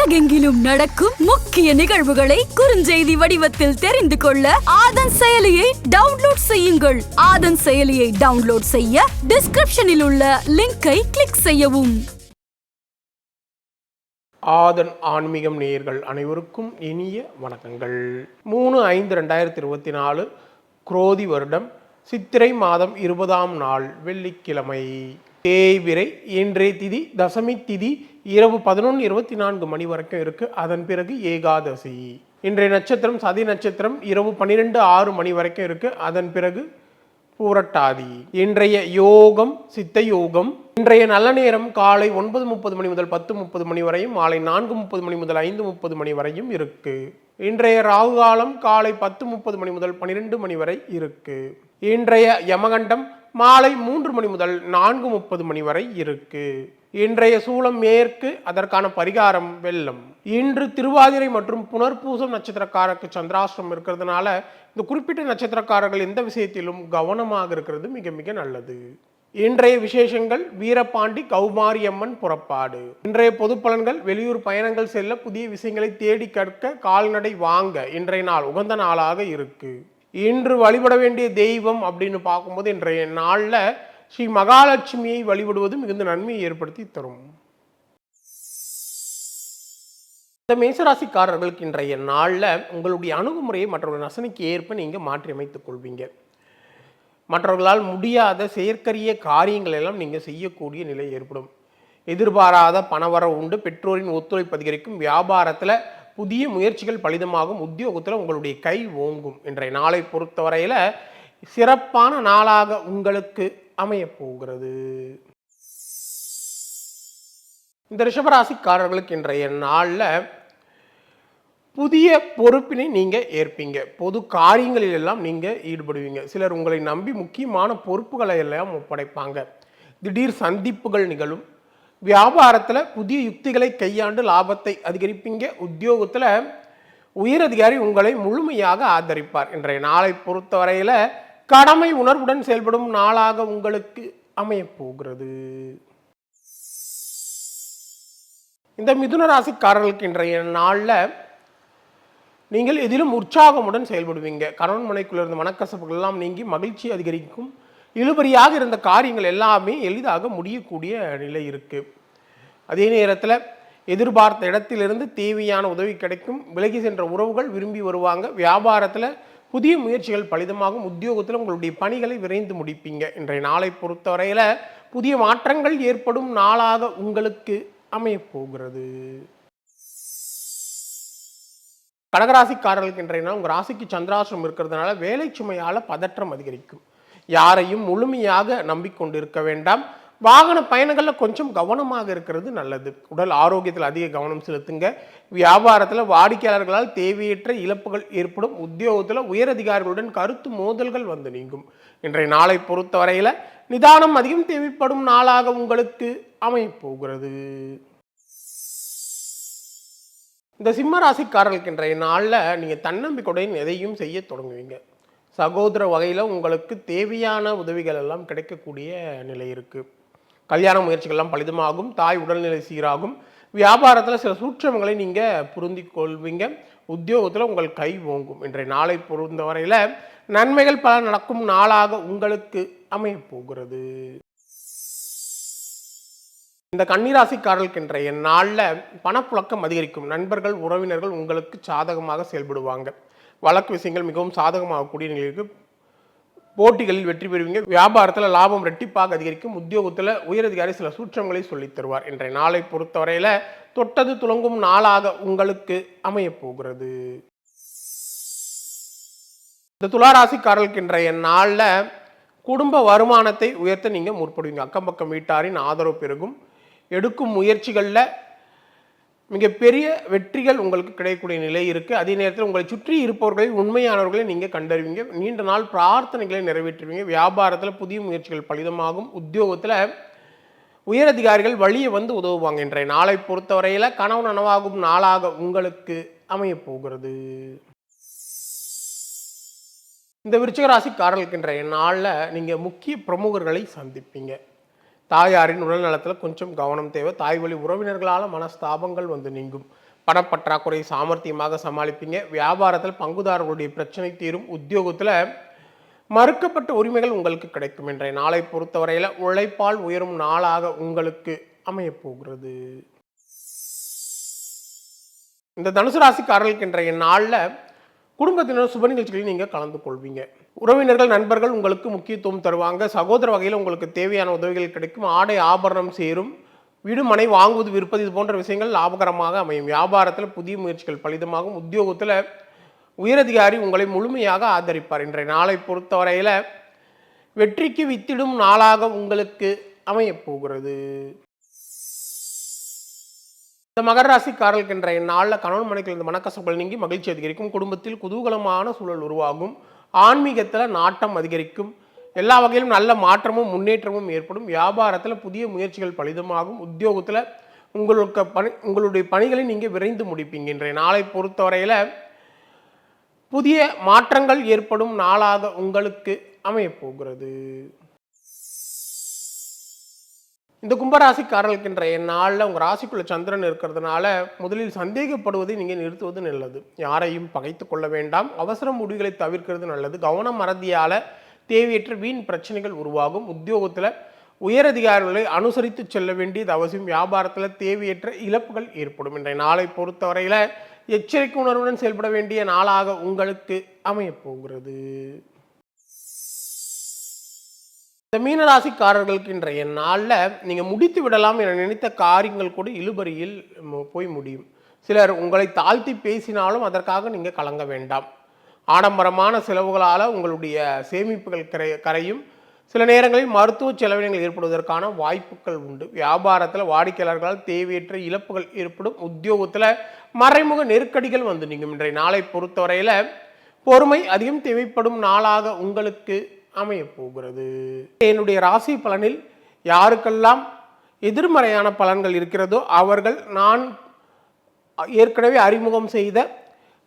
உலகெங்கிலும் நடக்கும் முக்கிய நிகழ்வுகளை குறுஞ்செய்தி வடிவத்தில் தெரிந்து கொள்ள ஆதன் செயலியை டவுன்லோட் செய்யுங்கள். ஆதன் செயலியை டவுன்லோட் செய்ய டிஸ்கிரிப்ஷனில் உள்ள லிங்கை கிளிக் செய்யவும். ஆதன் ஆன்மீகம் நேயர்கள் அனைவருக்கும் இனிய வணக்கங்கள். மூணு ஐந்து ரெண்டாயிரத்தி இருபத்தி நாலு குரோதி வருடம் சித்திரை மாதம் இருபதாம் நாள் வெள்ளிக்கிழமை. தேய்விரை இன்றைய திதி தசமி திதி இரவு பதினொன்று இருபத்தி நான்கு மணி வரைக்கும் இருக்குது அதன் பிறகு ஏகாதசி. இன்றைய நட்சத்திரம் சதி நட்சத்திரம் இரவு பன்னிரெண்டு ஆறு மணி வரைக்கும் இருக்குது அதன் பிறகு பூரட்டாதி. இன்றைய யோகம் சித்த யோகம் இன்றைய நல்ல நேரம் காலை ஒன்பது முப்பது மணி முதல் பத்து முப்பது மணி வரையும் மாலை நான்கு முப்பது மணி முதல் ஐந்து முப்பது மணி வரையும் இருக்கு. இன்றைய ராகு காலம் காலை பத்து முப்பது மணி முதல் பன்னிரெண்டு மணி வரை இருக்கு. இன்றைய யமகண்டம் மாலை மூன்று மணி முதல் நான்கு முப்பது மணி வரை இருக்கு. இன்றைய சூலம் மேற்கு அதற்கான பரிகாரம் வெள்ளம். இன்று திருவாதிரை மற்றும் புனர்பூசம் நட்சத்திரக்காரருக்கு சந்திராஷ்டிரம் இருக்கிறதுனால இந்த குறிப்பிட்ட நட்சத்திரக்காரர்கள் எந்த விஷயத்திலும் கவனமாக இருக்கிறது மிக மிக நல்லது. இன்றைய விசேஷங்கள் வீரபாண்டி கௌமாரியம்மன் புறப்பாடு. இன்றைய பொது பலன்கள் வெளியூர் பயணங்கள் செல்ல புதிய விஷயங்களை தேடி கற்க கால்நடை வாங்க இன்றைய நாள் உகந்த நாளாக இருக்கு. இன்று வழிபட வேண்டிய தெய்வம் அப்படின்னு பார்க்கும்போது இன்றைய நாளில் ஸ்ரீ மகாலட்சுமியை வழிபடுவது மிகுந்த நன்மையை ஏற்படுத்தி தரும். இந்த மேசராசிக்காரர்களுக்கு இன்றைய நாளில் உங்களுடைய அணுகுமுறையை மற்றவர்கள் ரசனைக்கு ஏற்ப நீங்கள் மாற்றியமைத்துக் கொள்வீங்க. மற்றவர்களால் முடியாத செயற்கரிய காரியங்கள் எல்லாம் நீங்கள் செய்யக்கூடிய நிலை ஏற்படும். எதிர்பாராத பணவரவு உண்டு பெற்றோரின் ஒத்துழைப்பு அதிகரிக்கும் வியாபாரத்தில் புதிய முயற்சிகள் பலிதமாகும் உத்தியோகத்தில் உங்களுடைய கை ஓங்கும். இன்றைய நாளை பொறுத்தவரையில் சிறப்பான நாளாக உங்களுக்கு அமையப்போகிறது. இந்த ரிஷபராசிக்காரர்களுக்கு இன்றைய நாளில் புதிய பொறுப்பினை நீங்கள் ஏற்பீங்க. பொது காரியங்களில் எல்லாம் நீங்கள் ஈடுபடுவீங்க. சிலர் உங்களை நம்பி முக்கியமான பொறுப்புகளை எல்லாம் ஒப்படைப்பாங்க. திடீர் சந்திப்புகள் நிகழும். வியாபாரத்தில் புதிய யுக்திகளை கையாண்டு லாபத்தை அதிகரிப்பீங்க. உத்தியோகத்தில் உயரதிகாரி உங்களை முழுமையாக ஆதரிப்பார். இன்றைய நாளை பொறுத்தவரையில் கடமை உணர்வுடன் செயல்படும் நாளாக உங்களுக்கு அமையப்போகிறது. இந்த மிதுன ராசிக்காரர்களுக்கு இன்றைய நாளில் நீங்கள் எதிலும் உற்சாகமுடன் செயல்படுவீங்க. கணவன் மனைக்குள்ள இருந்த மனக்கசப்புகள் எல்லாம் நீங்கி மகிழ்ச்சி அதிகரிக்கும். இழுபறியாக இருந்த காரியங்கள் எல்லாமே எளிதாக முடியக்கூடிய நிலை இருக்குது அதே நேரத்தில் எதிர்பார்த்த இடத்திலிருந்து தேவையான உதவி கிடைக்கும். விலகி சென்ற உறவுகள் விரும்பி வருவாங்க. வியாபாரத்தில் புதிய முயற்சிகள் பலிதமாகும். உத்தியோகத்தில் உங்களுடைய பணிகளை விரைந்து முடிப்பீங்க. இன்றைய நாளை பொறுத்தவரையில் புதிய மாற்றங்கள் ஏற்படும் நாளாக உங்களுக்கு அமையப் போகிறது. கடகராசிக்காரர்களுக்கு இன்றைய நாள் உங்கள் ராசிக்கு சந்திராசிரம் இருக்கிறதுனால வேலை சுமையால் பதற்றம் அதிகரிக்கும். யாரையும் முழுமையாக நம்பிக்கொண்டு இருக்க வேண்டாம். வாகன பயணங்களில் கொஞ்சம் கவனமாக இருக்கிறது நல்லது. உடல் ஆரோக்கியத்தில் அதிக கவனம் செலுத்துங்க. வியாபாரத்தில் வாடிக்கையாளர்களால் தேவையற்ற இழப்புகள் ஏற்படும். உத்தியோகத்தில் உயரதிகாரிகளுடன் கருத்து மோதல்கள் வந்து நீங்கும். இன்றைய நாளை பொறுத்தவரையில் நிதானம் அதிகம் தேவைப்படும் நாளாக உங்களுக்கு அமையப்போகிறது. இந்த சிம்ம ராசிக்காரர்களுக்கு இன்றைய நாளில் நீங்கள் தன்னம்பிக்கையுடன் எதையும் செய்ய தொடங்குவீங்க. சகோதர வகையில் உங்களுக்கு தேவையான உதவிகள் எல்லாம் கிடைக்கக்கூடிய நிலை இருக்குது கல்யாண முயற்சிகள்லாம் பலிதமாகும் தாய் உடல்நிலை சீராகும். வியாபாரத்தில் சில சூட்சமங்களை நீங்கள் புரிந்து கொள்வீங்க உத்தியோகத்தில் உங்கள் கை ஓங்கும். இன்றைய நாளை பொறுத்தவரையில் நன்மைகள் பல நடக்கும் நாளாக உங்களுக்கு அமையப்போகிறது. இந்த கன்னிராசிக்காரர்களுக்கு இன்றைய நாளில் பணப்புழக்கம் அதிகரிக்கும். நண்பர்கள் உறவினர்கள் உங்களுக்கு சாதகமாக செயல்படுவாங்க. வழக்கு விஷயங்கள் மிகவும் சாதகமாகக்கூடிய நிலைக்கு போட்டிகளில் வெற்றி பெறுவீங்க. வியாபாரத்தில் லாபம் ரெட்டிப்பாக அதிகரிக்கும். உத்தியோகத்தில் உயரதிகாரி சில சூற்றங்களை சொல்லித் தருவார். இன்றைய நாளை பொறுத்தவரையில் தொட்டது துளங்கும் நாளாக உங்களுக்கு அமையப் போகிறது. இந்த துளாராசிக்காரர்களுக்கு இன்றைய நாளில் குடும்ப வருமானத்தை உயர்த்த நீங்கள் முற்படுவீங்க. அக்கம் பக்கம் வீட்டாரின் ஆதரவு பெருகும். எடுக்கும் முயற்சிகளில் மிகப்பெரிய வெற்றிகள் உங்களுக்கு கிடைக்கக்கூடிய நிலை இருக்குது அதே நேரத்தில் உங்களை சுற்றி இருப்பவர்களில் உண்மையானவர்களை நீங்கள் கண்டறிவீங்க. நீண்ட நாள் பிரார்த்தனைகளை நிறைவேற்றுவீங்க. வியாபாரத்தில் புதிய முயற்சிகள் பலிதமாகும். உத்தியோகத்தில் உயரதிகாரிகள் வழியை வந்து உதவுவாங்க இன்றைய நாளை பொறுத்தவரையில் கனவு நனவாகும் நாளாக உங்களுக்கு அமையப் போகிறது. இந்த விருச்சிகராசிக்காரர்களுக்கு இன்றைய நாளில் நீங்கள் முக்கிய பிரமுகர்களை சந்திப்பீங்க. தாயாரின் உடல் நலத்தில் கொஞ்சம் கவனம் தேவை. தாய் வழி உறவினர்களால் மனஸ்தாபங்கள் வந்து நீங்கும். பணப்பற்றாக்குறை சாமர்த்தியமாக சமாளிப்பீங்க. வியாபாரத்தில் பங்குதாரர்களுடைய பிரச்சனை தீரும். உத்தியோகத்தில் மறுக்கப்பட்ட உரிமைகள் உங்களுக்கு கிடைக்கும் என்ற நாளை பொறுத்தவரையில் உழைப்பால் உயரும் நாளாக உங்களுக்கு அமையப்போகிறது இந்த தனுசு ராசிக்காரர்களுக்கு இன்றைய நாளில் குடும்பத்தினர் சுப நிகழ்ச்சிகளில் நீங்கள் கலந்து கொள்வீங்க உறவினர்கள் நண்பர்கள் உங்களுக்கு முக்கியத்துவம் தருவாங்க. சகோதர வகையில் உங்களுக்கு தேவையான உதவிகள் கிடைக்கும். ஆடை ஆபரணம் சேரும். வீடு மனை வாங்குவது விற்பது இது போன்ற விஷயங்கள் லாபகரமாக அமையும். வியாபாரத்தில் புதிய முயற்சிகள் பலிதமாகும். உத்தியோகத்தில் உயரதிகாரி உங்களை முழுமையாக ஆதரிப்பார். இன்றைய நாளை பொறுத்தவரையில் வெற்றிக்கு வித்திடும் நாளாக உங்களுக்கு அமையப் போகிறது. இந்த மகர ராசிக்காரர்களுக்கு இன்றைய நாளில் கணவன் மனைகள் இந்த மனக்கசப்புகள் நீங்கி மகிழ்ச்சி அதிகரிக்கும். குடும்பத்தில் குதூகலமான சூழல் உருவாகும். ஆன்மீகத்தில் நாட்டம் அதிகரிக்கும். எல்லா வகையிலும் நல்ல மாற்றமும் முன்னேற்றமும் ஏற்படும். வியாபாரத்தில் புதிய முயற்சிகள் பலிதமாகும். உத்தியோகத்தில் உங்களுக்கு பணி உங்களுடைய பணிகளை நீங்கள் விரைந்து முடிப்பீங்க. இன்றைய நாளை பொறுத்தவரையில் புதிய மாற்றங்கள் ஏற்படும் நாளாக உங்களுக்கு அமையப்போகிறது. இந்த கும்பராசிக்காரர்களுக்கு இன்றைய நாளில் உங்கள் ராசிக்குள்ள சந்திரன் இருக்கிறதுனால முதலில் சந்தேகப்படுவதை நீங்கள் நிறுத்துவது நல்லது. யாரையும் பகைத்து கொள்ள வேண்டாம். அவசர முடிவுகளை தவிர்க்கிறது நல்லது. கவனம் மறதியால் தேவையற்ற வீண் பிரச்சனைகள் உருவாகும். உத்தியோகத்தில் உயரதிகாரிகளை அனுசரித்து செல்ல வேண்டியது அவசியம். வியாபாரத்தில் தேவையற்ற இழப்புகள் ஏற்படும். இன்றைய நாளை பொறுத்தவரையில் எச்சரிக்கை உணர்வுடன் செயல்பட வேண்டிய நாளாக உங்களுக்கு அமையப் போகிறது. இந்த மீனராசிக்காரர்களுக்கு இன்றைய நாளில் நீங்கள் முடித்து விடலாம் என நினைத்த காரியங்கள் கூட இழுபறியில் போய் முடியும். சிலர் உங்களை தாழ்த்தி பேசினாலும் அதற்காக நீங்கள் கலங்க வேண்டாம். ஆடம்பரமான செலவுகளால் உங்களுடைய சேமிப்புகள் கரை கரையும் சில நேரங்களில் மருத்துவ செலவினங்கள் ஏற்படுவதற்கான வாய்ப்புகள் உண்டு. வியாபாரத்தில் வாடிக்கையாளர்களால் தேவையற்ற இழப்புகள் ஏற்படும். உத்தியோகத்தில் மறைமுக நெருக்கடிகள் வந்து நீங்கும். இன்றைய நாளை பொறுத்தவரையில் பொறுமை அதிகம் தேவைப்படும் நாளாக உங்களுக்கு அமையப்போகிறது. என்னுடைய ராசி பலனில் யாருக்கெல்லாம் எதிர்மறையான பலன்கள் இருக்கிறதோ அவர்கள் நான் ஏற்கனவே அறிமுகம் செய்த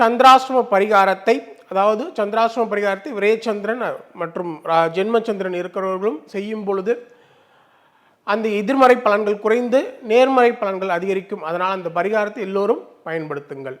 சந்திராஷ்டம பரிகாரத்தை அதாவது சந்திராஷ்டம பரிகாரத்தை விரயச்சந்திரன் மற்றும் ரா- ஜென்மச்சந்திரன் இருக்கிறவர்களும் செய்யும் பொழுது அந்த எதிர்மறை பலன்கள் குறைந்து நேர்மறை பலன்கள் அதிகரிக்கும். அதனால் அந்த பரிகாரத்தை எல்லோரும் பயன்படுத்துங்கள்.